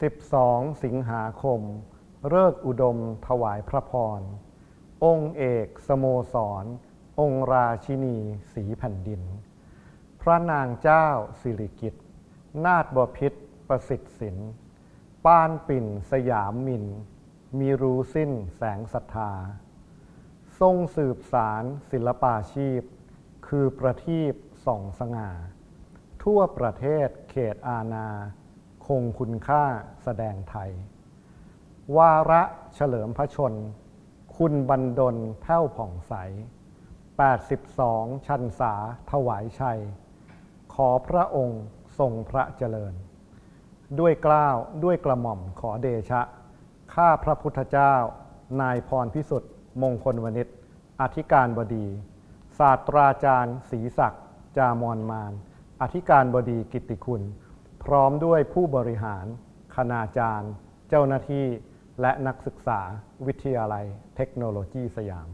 12 สิงหาคมเริกอุดมถวายพระพร องค์เอกสโมสร องค์ราชินีสีแผ่นดิน พระนางเจ้าสิริกิติ์นาถบพิตรประสิทธิ์สินป้านปิ่นสยามมิน มีรู้สิ้นแสงศรัทธา ทรงสืบสารศิลปาชีพ คือประทีปส่องสง่า ทั่วประเทศเขตอาณา คงคุณค่าแสดงไทย วาระเฉลิมพระชน คุณบันดลแผ้วผ่องใส 82 ชันษาถวายชัย ขอพระองค์ทรงพระเจริญ ด้วยกล้าวด้วยกระหม่อมขอเดชะ ข้าพระพุทธเจ้า นายพรพิสุทธิ์มงคลวณิชอธิการบดี ศาสตราจารย์ศรีศักดิ์จามอนมาน อธิการบดีกิติคุณ พร้อมด้วยผู้บริหาร คณาจารย์ เจ้าหน้าที่ และนักศึกษา วิทยาลัย เทคโนโลยีสยาม